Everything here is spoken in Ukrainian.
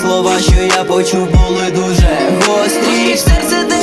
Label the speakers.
Speaker 1: слова, що я почув, були дуже гострі. Серце